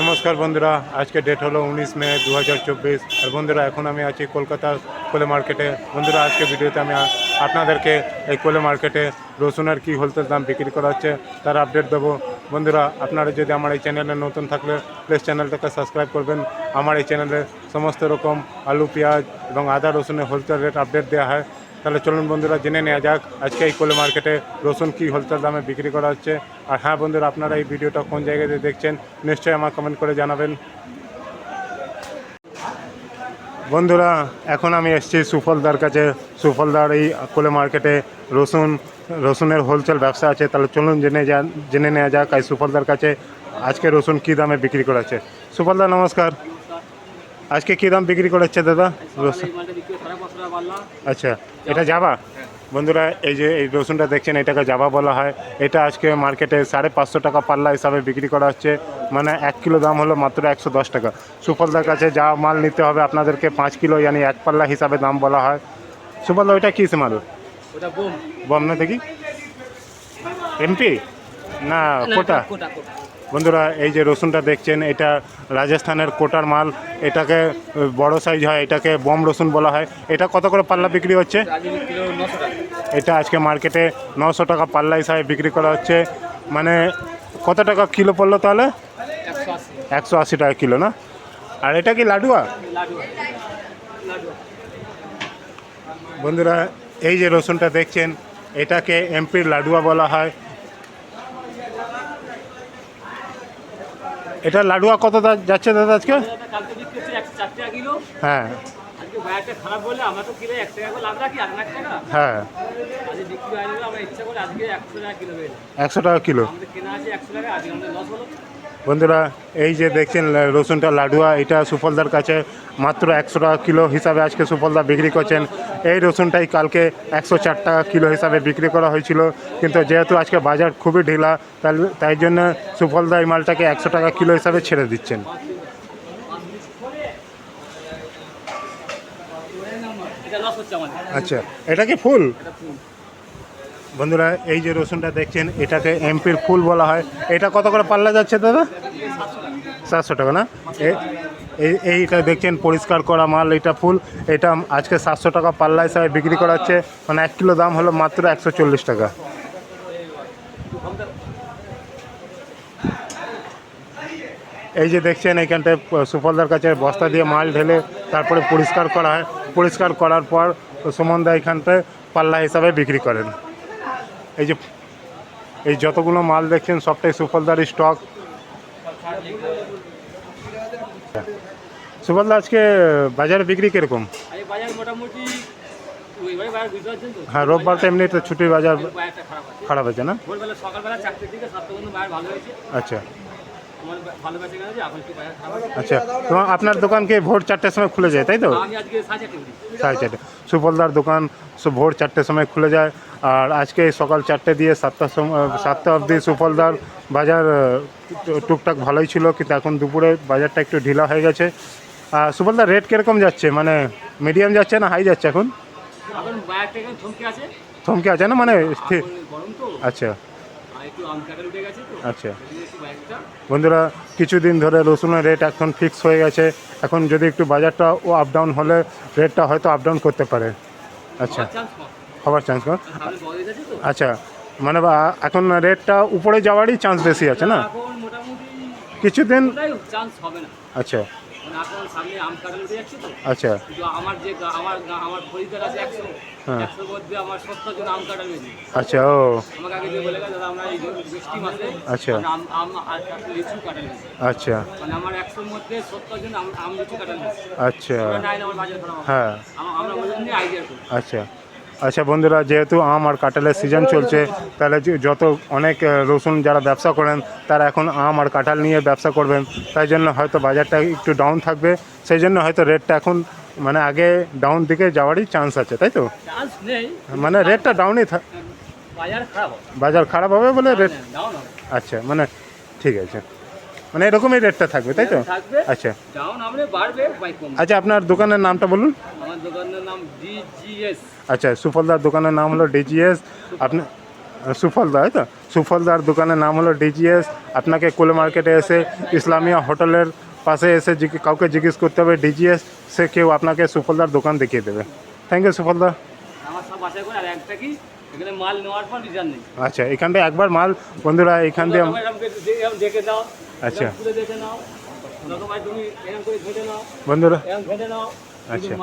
নমস্কার বন্ধুরা, আজকে ডেট হলো উনিশ মে দু হাজার চব্বিশ। আর বন্ধুরা, এখন আমি আছি কলকাতা কোলে মার্কেটে বন্ধুরা, আজকে ভিডিওতে আমি আপনাদেরকে এই কোলে মার্কেটে রসুনের কী হোলসেল দাম বিক্রি করা হচ্ছে তার আপডেট দেবো। বন্ধুরা, আপনারা যদি আমার এই চ্যানেলে নতুন থাকলে প্লিজ চ্যানেলটাকে সাবস্ক্রাইব করবেন। আমার এই চ্যানেলে সমস্ত রকম আলু, পেঁয়াজ এবং আদা, রসুনের হোলসেল রেট আপডেট দেওয়া হয়। তাহলে চলুন বন্ধুরা জেনে নেওয়া যাক, আজকে এই কোলে মার্কেটে রসুন কী হোলসেল দামে বিক্রি করা হচ্ছে। আর হ্যাঁ বন্ধুরা, আপনারা এই ভিডিওটা কোন জায়গাতে দেখছেন নিশ্চয়ই আমার কমেন্ট করে জানাবেন। বন্ধুরা, এখন আমি এসেছি সুফলদার কাছে। সুফলদার এই কোলে মার্কেটে রসুন, রসুনের হোলসেল ব্যবসা আছে। তাহলে চলুন জেনে যা, জেনে নেওয়া যাক। এই সুফলদার কাছে আজকে রসুন কী দামে বিক্রি করা হচ্ছে। সুফলদা, নমস্কার। আজকে কী দাম বিক্রি করা হচ্ছে দাদা? রসুন। আচ্ছা এটা যাবা বন্ধুরা এই যে এই রসুনটা দেখছেন এটাকে জাবা বলা হয়। এটা আজকে মার্কেটে সাড়ে পাঁচশো টাকা পাল্লা হিসাবে বিক্রি করা হচ্ছে। মানে এক কিলো দাম হলো মাত্র একশো দশ টাকা। সুফলদার কাছে যা মাল নিতে হবে আপনাদেরকে পাঁচ কিলো ইয়ানি এক পাল্লা হিসাবে দাম বলা হয়। সুফলদা ওইটা কী সে মাল বোম। না দেখি এমপি? না কোটা। বন্ধুরা, এই যে রসুনটা দেখছেন, এটা রাজস্থানের কোটার মাল। এটাকে বড় সাইজ হয়, এটাকে বম রসুন বলা হয়। এটা কত করে পাল্লা বিক্রি হচ্ছে? এটা আজকে মার্কেটে নশো টাকা পাল্লা হিসাবে বিক্রি করা হচ্ছে। মানে কত টাকা কিলো পড়ল তাহলে? একশো আশি টাকা কিলো, না? আর এটা কি লাডুয়া? লাডু লাডু বন্ধুরা, এই যে রসুনটা দেখছেন, এটাকে এমপির লাডুয়া বলা হয়। এটা লাডুয়া কত যাচ্ছে দাদা আজকে? হ্যাঁ। হ্যাঁ। আজকে বিক্রি আমরা ইচ্ছা করে আজকে একশো টাকা কিলো বন্ধুরা এই যে দেখছেন রসুনটা লাডুয়া এটা সুফলদার কাছে মাত্র একশো টাকা কিলো হিসাবে আজকে সুফলদা বিক্রি করছেন। এই রসুনটাই কালকে একশো চার টাকা কিলো হিসাবে বিক্রি করা হয়েছিল। কিন্তু যেহেতু আজকে বাজার খুবই ঢিলা তাই- তাই জন্য সুফলদা এই মালটাকে একশো টাকা কিলো হিসাবে ছেড়ে দিচ্ছেন। আচ্ছা এটা কি ফুল। বন্ধুরা, এই যে রসুনটা দেখছেন, এটাকে এমপির ফুল বলা হয়। এটা কত করে পাল্লা যাচ্ছে দাদা? সাতশো টাকা, না? এইটা দেখছেন, পরিষ্কার করা মাল, এটা ফুল। এটা আজকে সাতশো টাকা পাল্লা হিসাবে বিক্রি করা হচ্ছে মানে এক কিলো দাম হলো মাত্র একশো চল্লিশ টাকা। এই যে দেখছেন এইখানটায় সুফলদার কাছে বস্তা দিয়ে মাল ঢেলে তারপরে পরিষ্কার করা হয়। পরিষ্কার করার পর সুমনদা এইখানটায় পাল্লা হিসাবে বিক্রি করেন। এই যে এই যতগুলো মাল দেখছেন সবটাই সুফলদার স্টক। সুফলদা আজকে বাজারে বিক্রি কীরকম? হ্যাঁ রোববার তো এমনি তো ছুটির বাজার খারাপ আছে। না? আচ্ছা। আচ্ছা তোমার আপনার দোকান কি ভোর চারটের সময় খুলে যায় তাই তো? সাড়ে চারটে সুফলদার দোকান ভোর চারটের সময় খুলে যায়। আর আজকে সকাল চারটে দিয়ে সাতটার সময় সাতটা অবধি সুফলদার বাজার টুকটাক ভালোই ছিল কিন্তু এখন দুপুরে বাজারটা একটু ঢিলা হয়ে গেছে। আর সুফলদার রেট কীরকম যাচ্ছে? মানে মিডিয়াম যাচ্ছে না হাই যাচ্ছে এখন? থমকে আছে। না? মানে আচ্ছা। আচ্ছা। বন্ধুরা কিছুদিন ধরে রসুনের রেট এখন ফিক্স হয়ে গেছে। এখন যদি একটু বাজারটা ও আপ ডাউন হলে রেটটা হয়তো আপ ডাউন করতে পারে। আচ্ছা। হবার চান্স আচ্ছা। মানে বা এখন রেটটা উপরে যাওয়ারই চান্স বেশি আছে না? কিছুদিন আচ্ছা। সামনে আম কাটা উঠে যাচ্ছে তো। আচ্ছা। কিন্তু আমার যে আমার আমার খরিদ্দার আছে একশো। হ্যাঁ। একশোর মধ্যে আমার সত্তর জন আম কাটা আচ্ছা ও। আমাকে আগে যে বলে গেছে দাদা আমরা এই বৃষ্টি মাসে আচ্ছা। আম আম লিচু কাটা আচ্ছা। মানে আমার একশোর মধ্যে সত্তর জন আম লিচু কাটা আচ্ছা। না আমার বাজার হ্যাঁ। আম- আমরা ওই জন্য আইডিয়া করি। আচ্ছা। আচ্ছা বন্ধুরা যেহেতু আম আর কাঁঠালের সিজন চলছে তাহলে যত অনেক রসুন যারা ব্যবসা করেন তারা এখন আম আর কাঁঠাল নিয়ে ব্যবসা করবেন। তাই জন্য হয়তো বাজারটা একটু ডাউন থাকবে। সেই জন্য হয়তো রেটটা এখন মানে আগে ডাউন দিকে যাওয়ারই চান্স আছে তাই তো? মানে রেটটা ডাউনই থাক বাজার খারাপ হবে। বলে রেট আচ্ছা মানে ঠিক আছে। মানে এরকমই রেটটা থাকবে তাই তো? থাকবে। আচ্ছা। ডাউন আমরা বাড়বে বাই কম। আচ্ছা আপনার দোকানের নামটা বলুন। আমার দোকানের নাম ডিজিএস আচ্ছা সুফলদার দোকানের নাম হলো ডিজিএস আপনি সুফলদা তাই তো? সুফলদার দোকানের নাম হলো ডিজিএস আপনাকে কোলে মার্কেটে এসে ইসলামিয়া হোটেলের পাশে এসে কাউকে জিজ্ঞেস করতে হবে ডিজিএস সে কেউ আপনাকে সুফলদার দোকান দেখিয়ে দেবে। থ্যাংক ইউ সুফলদা। আমার সব বাসায় করে আর একটা কি এখানে মাল নেওয়ার পর রিটার্ন নেই। আচ্ছা এখান থেকে একবার মাল বন্ধুরা এখান দিয়ে দেখে দাও আচ্ছা। বন্ধুরা আচ্ছা।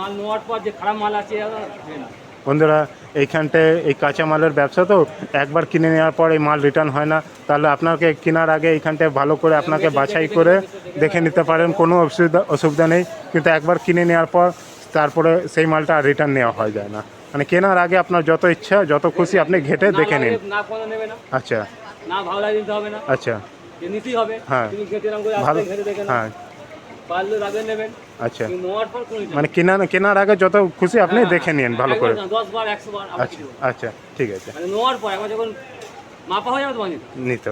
বন্ধুরা এইখানটায় এই কাঁচা মালের ব্যবসা তো একবার কিনে নেওয়ার পর এই মাল রিটার্ন হয় না। তাহলে আপনাকে কেনার আগে এইখানটায় ভালো করে আপনাকে বাছাই করে দেখে নিতে পারেন কোনো অসুবিধা অসুবিধা নেই। কিন্তু একবার কিনে নেওয়ার পর তারপরে সেই মালটা আর রিটার্ন নেওয়া হয় যায় না। মানে কেনার আগে আপনার যত ইচ্ছা যত খুশি আপনি ঘেটে দেখে নিন। আচ্ছা। আচ্ছা। নিতেই হবে। হ্যাঁ। ঘেটে এরকম করে ভালো। আসলে ঘেটে দেখে হ্যাঁ। পারলে রাগে নেবেন। আচ্ছা। নেওয়ার পর কোনো মানে কেনার কেনার আগে যত খুশি আপনি হ্যাঁ, দেখে নিন ভালো করে। দশ বার একশো বার আচ্ছা আচ্ছা ঠিক আছে। মানে নেওয়ার পর একবার যখন মাপা হয়ে যাবে তোমার নিতে হবে।